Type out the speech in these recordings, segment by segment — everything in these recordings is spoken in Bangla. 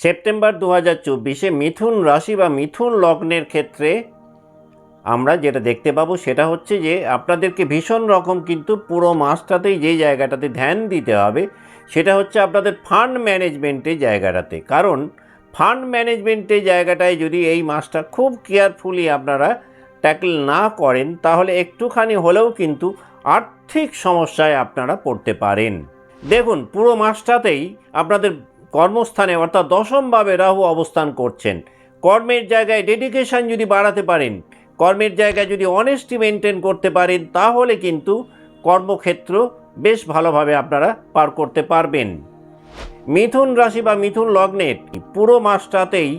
সেপ্টেম্বর দু হাজার চব্বিশে মিথুন রাশি বা মিথুন লগ্নের ক্ষেত্রে আমরা যেটা দেখতে পাবো সেটা হচ্ছে যে আপনাদেরকে ভীষণ রকম কিন্তু পুরো মাসটাতেই যে জায়গাটাতে ধ্যান দিতে হবে, সেটা হচ্ছে আপনাদের ফান্ড ম্যানেজমেন্টের জায়গাটাতে। কারণ ফান্ড ম্যানেজমেন্টের জায়গাটায় যদি এই মাসটা খুব কেয়ারফুলি আপনারা ট্যাকল না করেন, তাহলে একটুখানি হলেও কিন্তু আর্থিক সমস্যায় আপনারা পড়তে পারেন। দেখুন, পুরো মাসটাতেই আপনাদের কর্মস্থানে, অর্থাৎ দশমভাবে রাহু অবস্থান করছেন। কর্মের জায়গায় ডেডিকেশন যদি বাড়াতে পারেন, কর্মের জায়গায় যদি অনেস্টি মেনটেন করতে পারেন, তাহলে কিন্তু কর্মক্ষেত্র বেশ ভালোভাবে আপনারা পার করতে পারবেন। মিথুন রাশি বা মিথুন লগ্নের পুরো মাসটাতেই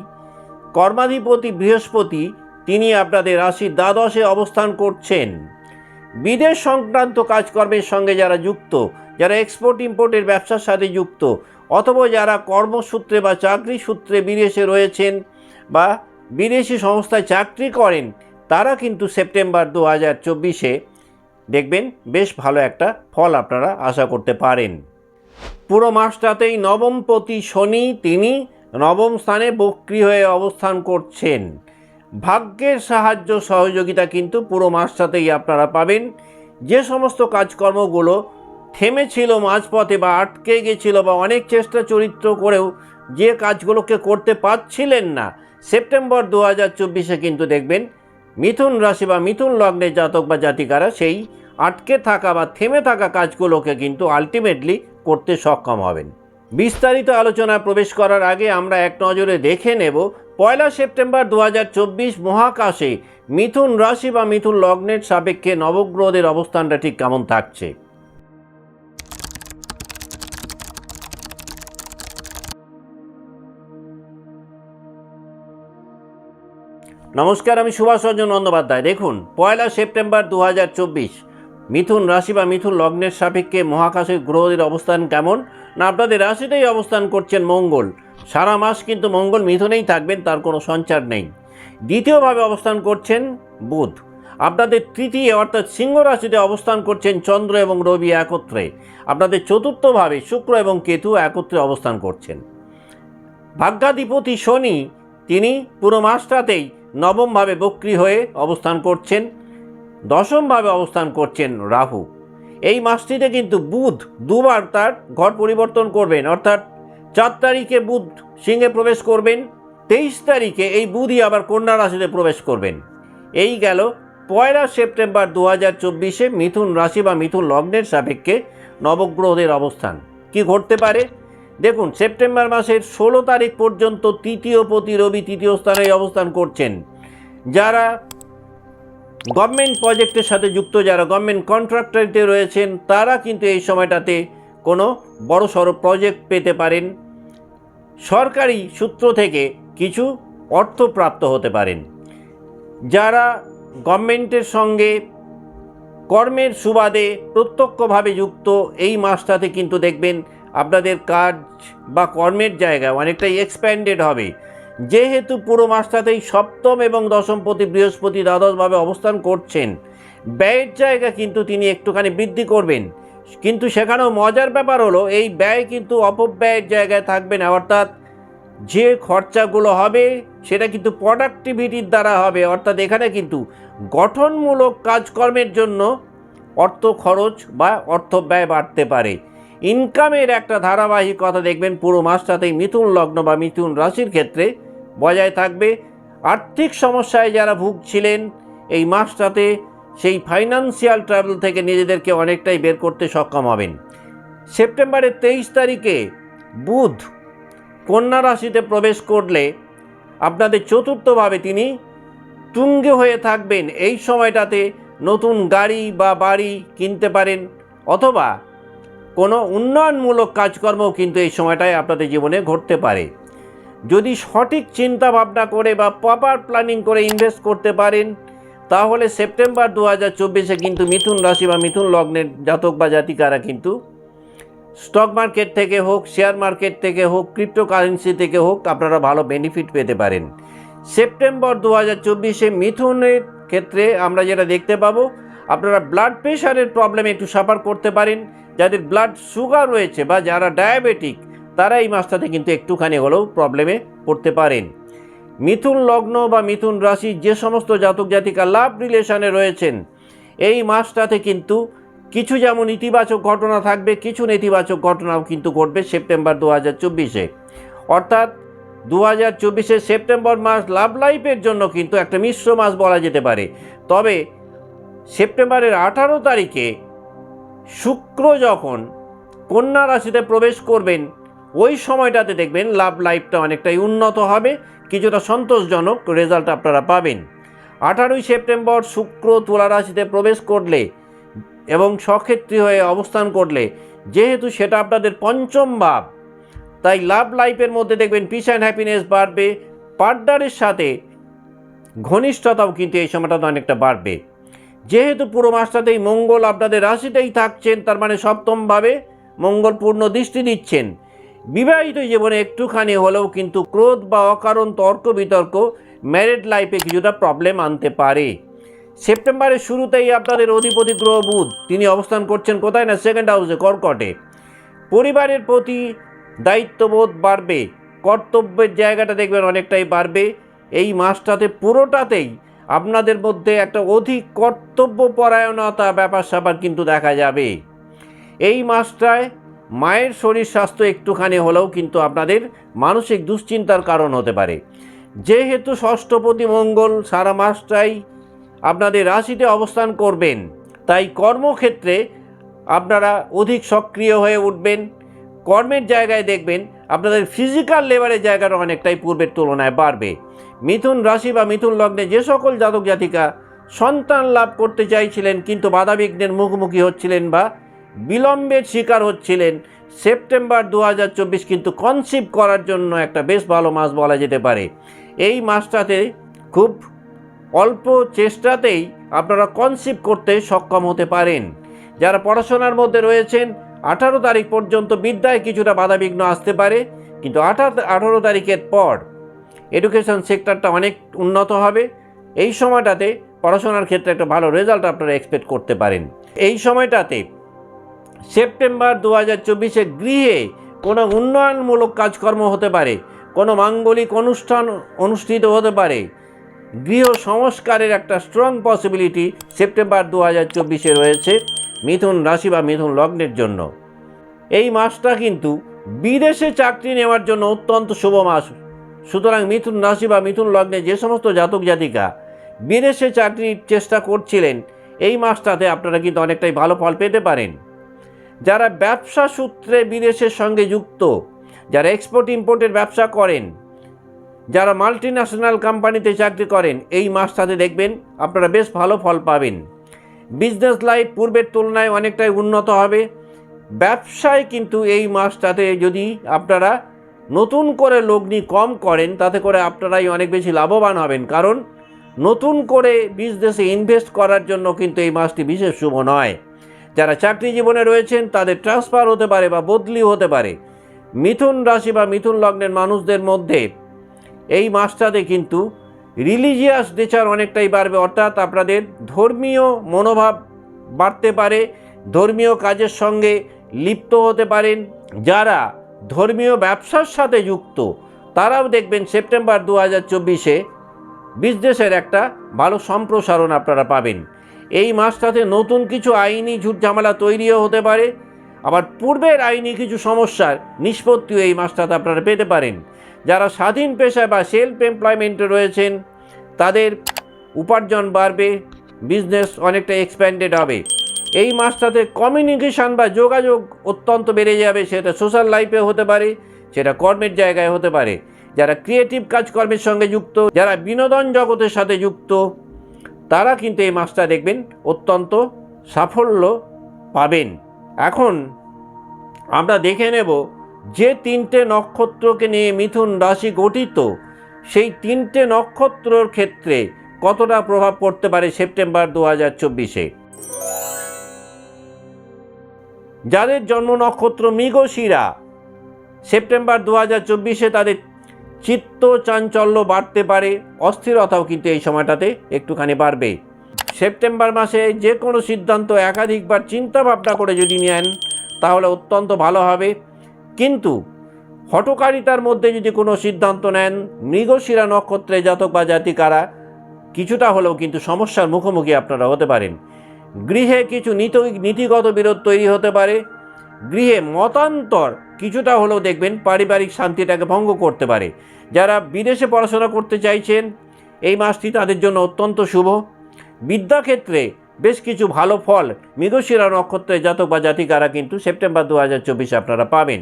কর্মাধিপতি বৃহস্পতি, তিনি আপনাদের রাশির দ্বাদশে অবস্থান করছেন। বিদেশ সংক্রান্ত কাজকর্মের সঙ্গে যারা যুক্ত, যারা এক্সপোর্ট ইম্পোর্টের ব্যবসার সাথে যুক্ত অথবা যারা কর্মসূত্রে বা চাকরি সূত্রে বিদেশে রয়েছেন বা বিদেশি সংস্থায় চাকরি করেন, তারা কিন্তু সেপ্টেম্বর দু হাজার চব্বিশে দেখবেন বেশ ভালো একটা ফল আপনারা আশা করতে পারেন। পুরো মাসটাতেই নবমপতি শনি তিনি নবম স্থানে বক্রি হয়ে অবস্থান করছেন। ভাগ্যের সাহায্য সহযোগিতা কিন্তু পুরো মাসটাতেই আপনারা পাবেন। যে সমস্ত কাজকর্মগুলো থেমেছিল মাঝপথে বা আটকে গেছিল বা অনেক চেষ্টা চরিত্র করেও যে কাজগুলোকে করতে পারছিলেন না। সেপ্টেম্বর দু হাজার চব্বিশে কিন্তু দেখবেন, মিথুন রাশি বা মিথুন লগ্নের জাতক বা জাতিকারা সেই আটকে থাকা বা থেমে থাকা কাজগুলোকে কিন্তু আলটিমেটলি করতে সক্ষম হবেন। বিস্তারিত আলোচনায় প্রবেশ করার আগে আমরা এক নজরে দেখে নেব, পয়লা সেপ্টেম্বর দু হাজার চব্বিশ মহাকাশে মিথুন রাশি বা মিথুন লগ্নের সাপেক্ষে নবগ্রহদের অবস্থানটা ঠিক কেমন থাকছে। নমস্কার, আমি সুভাষ রঞ্জন বন্দ্যোপাধ্যায়। দেখুন, পয়লা সেপ্টেম্বর দু হাজার চব্বিশ, মিথুন রাশি বা মিথুন লগ্নের সাপেক্ষে মহাকাশের গ্রহদের অবস্থান কেমন? না, আপনাদের রাশিতেই অবস্থান করছেন মঙ্গল। সারা মাস কিন্তু মঙ্গল মিথুনেই থাকবেন, তার কোনো সঞ্চার নেই। দ্বিতীয়ভাবে অবস্থান করছেন বুধ। আপনাদের তৃতীয় অর্থাৎ সিংহ রাশিতে অবস্থান করছেন চন্দ্র এবং রবি একত্রে। আপনাদের চতুর্থভাবে শুক্র এবং কেতু একত্রে অবস্থান করছেন। ভাগ্যাধিপতি শনি, তিনি পুরো মাসটাতেই নবমভাবে বক্রি হয়ে অবস্থান করছেন, দশমভাবে অবস্থান করছেন রাহু। এই মাসটিতে কিন্তু বুধ দুবার তার ঘর পরিবর্তন করবেন, অর্থাৎ চার তারিখে বুধ সিংহে প্রবেশ করবেন, তেইশ তারিখে এই বুধই আবার কন্যা রাশিতে প্রবেশ করবেন। এই গেল পয়লা সেপ্টেম্বর দু হাজার চব্বিশে মিথুন রাশি বা মিথুন লগ্নের সাপেক্ষে নবগ্রহদের অবস্থান। কি ঘটতে পারে? দেখুন, সেপ্টেম্বর মাসের ষোলো তারিখ পর্যন্ত তৃতীয় পতি রবি তৃতীয় স্থানে অবস্থান করছেন। যারা গভর্নমেন্ট প্রজেক্টের সাথে যুক্ত, যারা গভর্নমেন্ট কন্ট্রাক্টরিতে রয়েছেন, তারা কিন্তু এই সময়টাতে কোনো বড় সড়ো প্রজেক্ট পেতে পারেন। সরকারি সূত্র থেকে কিছু অর্থ প্রাপ্ত হতে পারেন। যারা গভর্নমেন্টের সঙ্গে কর্মের সুবাদে প্রত্যক্ষভাবে যুক্ত, এই মাসটাতে কিন্তু দেখবেন আপনাদের কাজ বা কর্মের জায়গা অনেকটাই এক্সপ্যান্ডেড হবে। যেহেতু পুরো মাসটাতেই সপ্তম এবং দশম দশমপতি বৃহস্পতি দ্বাদশভাবে অবস্থান করছেন, ব্যয়ের জায়গা কিন্তু তিনি একটুখানি বৃদ্ধি করবেন। কিন্তু সেখানেও মজার ব্যাপার হলো, এই ব্যয় কিন্তু অপব্যয়ের জায়গায় থাকবে না, অর্থাৎ যে খরচাগুলো হবে সেটা কিন্তু প্রোডাক্টিভিটির দ্বারা হবে, অর্থাৎ এখানে কিন্তু গঠনমূলক কাজকর্মের জন্য অর্থ খরচ বা অর্থ ব্যয় বাড়তে পারে। ইনকামের একটা ধারাবাহিকতা দেখবেন, পুরো মাসটাতেই মিথুন লগ্ন বা মিথুন রাশির ক্ষেত্রে বজায় থাকবে। আর্থিক সমস্যায় যারা ভুগছিলেন, এই মাসটাতে সেই ফাইন্যান্সিয়াল ট্রাভেল থেকে নিজেদেরকে অনেকটাই বের করতে সক্ষম হবেন। সেপ্টেম্বরের তেইশ তারিখে বুধ কন্যা রাশিতে প্রবেশ করলে আপনাদের চতুর্থভাবে তিনি তুঙ্গে হয়ে থাকবেন। এই সময়টাতে নতুন গাড়ি বা বাড়ি কিনতে পারেন অথবা কোনো উন্নয়নমূলক কাজকর্মও কিন্তু এই সময়টায় আপনাদের জীবনে ঘটতে পারে। যদি সঠিক চিন্তা ভাবনা করে বা প্রপার প্ল্যানিং করে ইনভেস্ট করতে পারেন, তাহলে সেপ্টেম্বর দু হাজার চব্বিশে কিন্তু মিথুন রাশি বা মিথুন লগ্নের জাতক বা জাতিকারা কিন্তু স্টক মার্কেট থেকে হোক শেয়ার মার্কেট থেকে হোক ক্রিপ্টোকারেন্সি থেকে হোক, আপনারা ভালো বেনিফিট পেতে পারেন। সেপ্টেম্বর দু হাজার চব্বিশে মিথুনের ক্ষেত্রে আমরা যেটা দেখতে পাবো, আপনারা ব্লাড প্রেশারের প্রবলেম একটু সাফার করতে পারেন। যাদের ব্লাড সুগার রয়েছে বা যারা ডায়াবেটিক তারা এই মাসটাতে কিন্তু একটুখানি হলেও প্রবলেমে পড়তে পারেন। মিথুন লগ্ন বা মিথুন রাশি যে সমস্ত জাতক জাতিকা লাভ রিলেশনে রয়েছেন, এই মাসটাতে কিন্তু কিছু যেমন ইতিবাচক ঘটনা থাকবে, কিছু নেতিবাচক ঘটনাও কিন্তু ঘটবে সেপ্টেম্বর দু হাজার চব্বিশে। অর্থাৎ দু হাজার চব্বিশে সেপ্টেম্বর মাস লাভ লাইফের জন্য কিন্তু একটা মিশ্র মাস বলা যেতে পারে। তবে সেপ্টেম্বরের আঠারো তারিখে শুক্র যখন কন্যা রাশিতে প্রবেশ করবেন, ওই সময়টাতে দেখবেন লাভ লাইফটা অনেকটাই উন্নত হবে, কিছুটা সন্তোষজনক রেজাল্ট আপনারা পাবেন। আঠারোই সেপ্টেম্বর শুক্র তুলা রাশিতে প্রবেশ করলে এবং সক্ষেত্রী হয়ে অবস্থান করলে, যেহেতু সেটা আপনাদের পঞ্চম ভাব, তাই লাভ লাইফের মধ্যে দেখবেন পিস অ্যান্ড হ্যাপিনেস বাড়বে। পার্টনারের সাথে ঘনিষ্ঠতাও কিন্তু এই সময়টাতে অনেকটা বাড়বে। যেহেতু পুরো মাসটাতেই মঙ্গল আপনাদের রাশিতেই থাকছেন, তার মানে সপ্তমভাবে মঙ্গল পূর্ণ দৃষ্টি দিচ্ছেন। বিবাহিত জীবনে একটুখানি হলেও কিন্তু ক্রোধ বা অকারণ, তর্ক, বিতর্ক ম্যারিড লাইফে কিছুটা প্রবলেম আনতে পারে। সেপ্টেম্বরের শুরুতেই আপনাদের অধিপতি গ্রহ বুধ, তিনি অবস্থান করছেন কোথায় না সেকেন্ড হাউসে কর্কটে। পরিবারের প্রতি দায়িত্ববোধ বাড়বে, কর্তব্যের জায়গাটা দেখবেন অনেকটাই বাড়বে। এই মাসটাতে পুরোটাতেই আপনাদের মধ্যে একটা অধিক কর্তব্য পরায়ণতা ব্যাপার স্যাপার কিন্তু দেখা যাবে। এই মাসটায় মায়ের শরীর স্বাস্থ্য একটুখানি হলেও কিন্তু আপনাদের মানসিক দুশ্চিন্তার কারণ হতে পারে। যেহেতু ষষ্ঠপতি মঙ্গল সারা মাসটাই আপনাদের রাশিতে অবস্থান করবেন, তাই কর্মক্ষেত্রে আপনারা অধিক সক্রিয় হয়ে উঠবেন। কর্মের জায়গায় দেখবেন আপনাদের ফিজিক্যাল লেবারের জায়গাটা অনেকটাই পূর্বের তুলনায় বাড়বে। মিথুন রাশি বা মিথুন লগ্নে যে সকল জাতক জাতিকা সন্তান লাভ করতে চাইছিলেন, কিন্তু বাধাবিঘ্নের মুখোমুখি হচ্ছিলেন বা বিলম্বের শিকার হচ্ছিলেন, সেপ্টেম্বর দু হাজার চব্বিশ কিন্তু কনসিভ করার জন্য একটা বেশ ভালো মাস বলা যেতে পারে। এই মাসটাতে খুব অল্প চেষ্টাতেই আপনারা কনসিভ করতে সক্ষম হতে পারেন। যারা পড়াশোনার মধ্যে রয়েছেন আঠারো তারিখ পর্যন্ত বিদ্যায় কিছুটা বাধাবিঘ্ন আসতে পারে, কিন্তু আঠারো আঠারো তারিখের পর এডুকেশন সেক্টরটা অনেক উন্নত হবে। এই সময়টাতে পড়াশোনার ক্ষেত্রে একটা ভালো রেজাল্ট আপনারা এক্সপেক্ট করতে পারেন। এই সময়টাতে সেপ্টেম্বর দু হাজার চব্বিশে গৃহে কোনো উন্নয়নমূলক কাজকর্ম হতে পারে, কোনো মাঙ্গলিক অনুষ্ঠান অনুষ্ঠিত হতে পারে। গৃহ সংস্কারের একটা স্ট্রং পসিবিলিটি সেপ্টেম্বর দু হাজার চব্বিশে রয়েছে। মিথুন রাশি বা মিথুন লগ্নের জন্য। এই মাসটা কিন্তু বিদেশে চাকরি নেওয়ার জন্য অত্যন্ত শুভ মাস। সুতরাং মিথুন রাশি বা মিথুন লগ্নে যে সমস্ত জাতক জাতিকা বিদেশে চাকরির চেষ্টা করছিলেন, এই মাসটাতে আপনারা কিন্তু অনেকটাই ভালো ফল পেতে পারেন। যারা ব্যবসা সূত্রে বিদেশের সঙ্গে যুক্ত, যারা এক্সপোর্ট ইম্পোর্টের ব্যবসা করেন, যারা মাল্টি ন্যাশনাল কোম্পানিতে চাকরি করেন, এই মাসটাতে দেখবেন আপনারা বেশ ভালো ফল পাবেন। বিজনেস লাইফ পূর্বের তুলনায় অনেকটাই উন্নত হবে। ব্যবসায় কিন্তু এই মাসটাতে যদি আপনারা নতুন করে লগ্নি কম করেন, তাতে করে আপনারাই অনেক বেশি লাভবান হবেন। কারণ নতুন করে বিজনেসে ইনভেস্ট করার জন্য কিন্তু এই মাসটি বিশেষ শুভ নয়। যারা চাকরি জীবনে রয়েছেন, তাদের ট্রান্সফার হতে পারে বা বদলি হতে পারে। মিথুন রাশি বা মিথুন লগ্নের মানুষদের মধ্যে এই মাসটাতে কিন্তু রিলিজিয়াস নেচার অনেকটাই বাড়বে, অর্থাৎ আপনাদের ধর্মীয় মনোভাব বাড়তে পারে, ধর্মীয় কাজের সঙ্গে লিপ্ত হতে পারেন। যারা ধর্মীয় ব্যবসার সাথে যুক্ত, তারাও দেখবেন সেপ্টেম্বর দু হাজার চব্বিশে বিজনেসের একটা ভালো সম্প্রসারণ আপনারা পাবেন। এই মাসটাতে নতুন কিছু আইনি ঝুট ঝামেলা তৈরিও হতে পারে, আবার পূর্বের আইনি কিছু সমস্যার নিষ্পত্তিও এই মাসটাতে আপনারা পেতে পারেন। যারা স্বাধীন পেশায় বা সেলফ এমপ্লয়মেন্টে রয়েছেন, তাদের উপার্জন বাড়বে বিজনেস অনেকটা এক্সপ্যান্ডেড হবে। এই মাসটাতে কমিউনিকেশান বা যোগাযোগ অত্যন্ত বেড়ে যাবে, সেটা সোশ্যাল লাইফে হতে পারে, সেটা কর্মের জায়গায় হতে পারে। যারা ক্রিয়েটিভ কাজকর্মের সঙ্গে যুক্ত, যারা বিনোদন জগতের সাথে যুক্ত, তারা কিন্তু এই মাসটা দেখবেন অত্যন্ত সাফল্য পাবেন। এখন আমরা দেখে নেব যে তিনটে নক্ষত্রকে নিয়ে মিথুন রাশি গঠিত, সেই তিনটে নক্ষত্রর ক্ষেত্রে কতটা প্রভাব পড়তে পারে সেপ্টেম্বর দু হাজার চব্বিশে? যাদের জন্ম নক্ষত্র মৃগশিরা, সেপ্টেম্বর দু হাজার চব্বিশে তাদের চিত্ত চাঞ্চল্য বাড়তে পারে, অস্থিরতাও কিন্তু এই সময়টাতে একটুখানি বাড়বে। সেপ্টেম্বর মাসে যে কোনো সিদ্ধান্ত একাধিকবার চিন্তা ভাবনা করে যদি নেন, তাহলে অত্যন্ত ভালো হবে। কিন্তু হটকারিতার মধ্যে যদি কোনো সিদ্ধান্ত নেন, মৃগশিরা নক্ষত্রে জাতক বা জাতিকারা, কিছুটা হলেও কিন্তু সমস্যার মুখোমুখি আপনারা হতে পারেন। গৃহে কিছু নীতি, নীতিগত বিরোধ তৈরি হতে পারে। গৃহে মতান্তর কিছুটা হলেও দেখবেন পারিবারিক শান্তিটাকে ভঙ্গ করতে পারে। যারা বিদেশে পড়াশোনা করতে চাইছেন, এই মাসটি তাদের জন্য অত্যন্ত শুভ। বিদ্যাক্ষেত্রে বেশ কিছু ভালো ফল মৃগশিরা নক্ষত্রের জাতক বা জাতিকারা কিন্তু সেপ্টেম্বর দু হাজার চব্বিশে আপনারা পাবেন।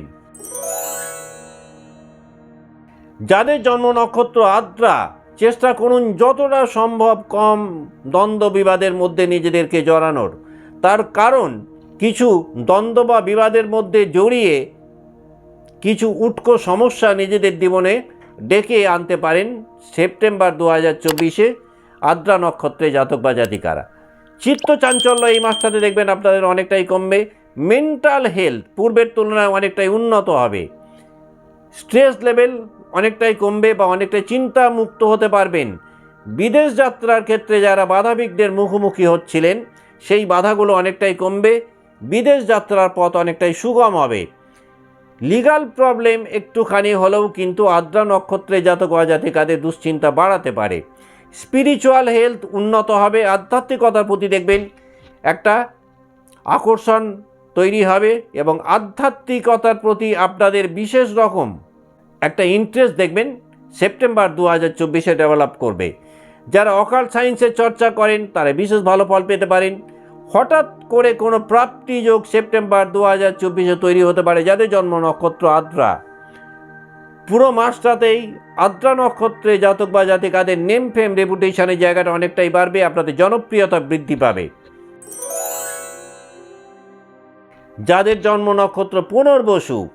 যাদের জন্ম নক্ষত্র আদ্রা, চেষ্টা করুন যতটা সম্ভব কম দ্বন্দ্ব বিবাদের মধ্যে নিজেদেরকে জড়ানোর। তার কারণ, কিছু দ্বন্দ্ব বা বিবাদের মধ্যে জড়িয়ে কিছু উটকো সমস্যা নিজেদের জীবনে ডেকে আনতে পারেন সেপ্টেম্বর দু হাজার চব্বিশে আদ্রা নক্ষত্রে জাতক বা জাতিকারা। চিত্ত চাঞ্চল্য এই মাসটাতে দেখবেন আপনাদের অনেকটাই কমবে। মেন্টাল হেলথ পূর্বের তুলনায় অনেকটাই উন্নত হবে। স্ট্রেস লেভেল অনেকটাই কমবে বা অনেকটাই চিন্তা মুক্ত হতে পারবেন। বিদেশ যাত্রার ক্ষেত্রে যারা বাধাবিঘ্নের মুখোমুখি হচ্ছিলেন, সেই বাধাগুলো অনেকটাই কমবে। বিদেশ যাত্রার পথ অনেকটাই সুগম হবে। লিগাল প্রবলেম একটুখানি হলেও কিন্তু আদ্রা নক্ষত্রে জাতক বা জাতিকাদের দুশ্চিন্তা বাড়াতে পারে। স্পিরিচুয়াল হেলথ উন্নত হবে। আধ্যাত্মিকতার প্রতি দেখবেন একটা আকর্ষণ তৈরি হবে এবং আধ্যাত্মিকতার প্রতি আপনাদের বিশেষ রকম একটা ইন্টারেস্ট দেখবেন সেপ্টেম্বর দু হাজার চব্বিশে ডেভেলপ করবে। যারা অকাল সায়েন্সের চর্চা করেন, তারা বিশেষ ভালো ফল পেতে পারেন। হঠাৎ করে কোনো প্রাপ্তি যোগ সেপ্টেম্বর দু হাজার চব্বিশে তৈরি হতে পারে, যাদের জন্ম নক্ষত্র আদ্রা। পুরো মাসটাতেই আদ্রা নক্ষত্রে জাতক বা জাতিকাদের নেম ফেম রেপুটেশনের জায়গাটা অনেকটাই বাড়বে, আপনাদের জনপ্রিয়তা বৃদ্ধি পাবে। যাদের জন্ম নক্ষত্র পুনর্বসু,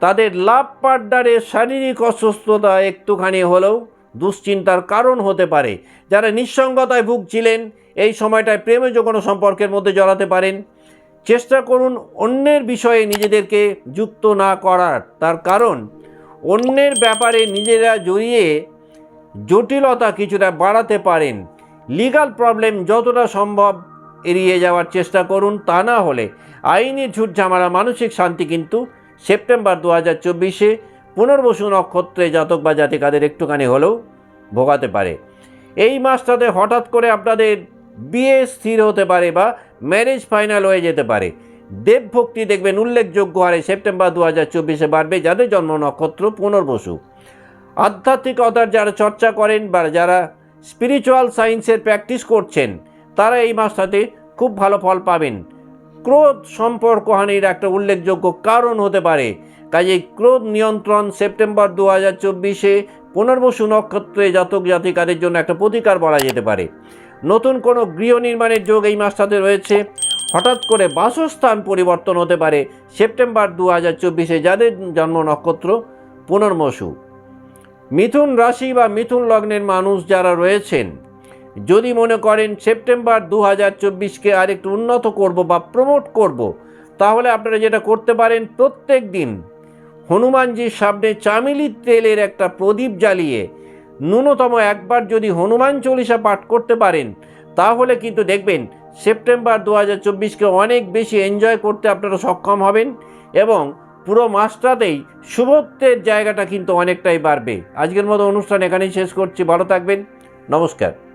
তাদের লাভ পার্টনারের শারীরিক অসুস্থতা একটুখানি হলেও দুশ্চিন্তার কারণ হতে পারে। যারা নিঃসঙ্গতায় ভুগছিলেন, এই সময়টায় প্রেমে যে কোনো সম্পর্কের মধ্যে জড়াতে পারেন। চেষ্টা করুন অন্যের বিষয়ে নিজেদেরকে যুক্ত না করার। তার কারণ, অন্যের ব্যাপারে নিজেরা জড়িয়ে জটিলতা কিছুটা বাড়াতে পারেন। লিগাল প্রবলেম যতটা সম্ভব এড়িয়ে যাওয়ার চেষ্টা করুন, তা না হলে আইনি ঝুট ঝামেলা মানসিক শান্তি কিন্তু সেপ্টেম্বর দু হাজার চব্বিশে পুনর্বসু নক্ষত্রে জাতক বা জাতিকাদের একটুখানি হলেও ভোগাতে পারে। এই মাসটাতে হঠাৎ করে আপনাদের বিয়ে স্থির হতে পারে বা ম্যারেজ ফাইনাল হয়ে যেতে পারে। দেবভক্তি দেখবেন উল্লেখযোগ্য হারে সেপ্টেম্বর দু হাজার চব্বিশে বাড়বে, যাদের জন্ম নক্ষত্র পুনর্বসু। আধ্যাত্মিকতার যারা চর্চা করেন বা যারা স্পিরিচুয়াল সায়েন্সের প্র্যাকটিস করছেন তারা এই মাসটাতে খুব ভালো ফল পাবেন। ক্রোধ সম্পর্কহানির একটা উল্লেখযোগ্য কারণ হতে পারে। কাজেই ক্রোধ নিয়ন্ত্রণ সেপ্টেম্বর দু হাজার চব্বিশে পুনর্বসু নক্ষত্রে জাতক জাতিকাদের জন্য একটা প্রতিকার বলা যেতে পারে। নতুন কোনো গৃহ নির্মাণের যোগ এই মাসটাতে রয়েছে। হঠাৎ করে বাসস্থান পরিবর্তন হতে পারে সেপ্টেম্বর দু হাজার চব্বিশে যাদের জন্ম নক্ষত্র পুনর্বসু। মিথুন রাশি বা মিথুন লগ্নের মানুষ যারা রয়েছেন যদি মনে করেন সেপ্টেম্বর দু হাজার চব্বিশকে আরেকটু উন্নত করব বা প্রমোট করব, তাহলে আপনারা যেটা করতে পারেন প্রত্যেক দিন হনুমানজির সামনে চামেলির তেলের একটা প্রদীপ জ্বালিয়ে ন্যূনতম একবার যদি হনুমান চল্লিশা পাঠ করতে পারেন, তাহলে কিন্তু দেখবেন সেপ্টেম্বর দু হাজার চব্বিশকে অনেক বেশি এনজয় করতে আপনারা সক্ষম হবেন এবং পুরো মাসটাতেই শুভত্বের জায়গাটা কিন্তু অনেকটাই বাড়বে। আজকের মতো অনুষ্ঠান এখানেই শেষ করছি। ভালো থাকবেন। নমস্কার।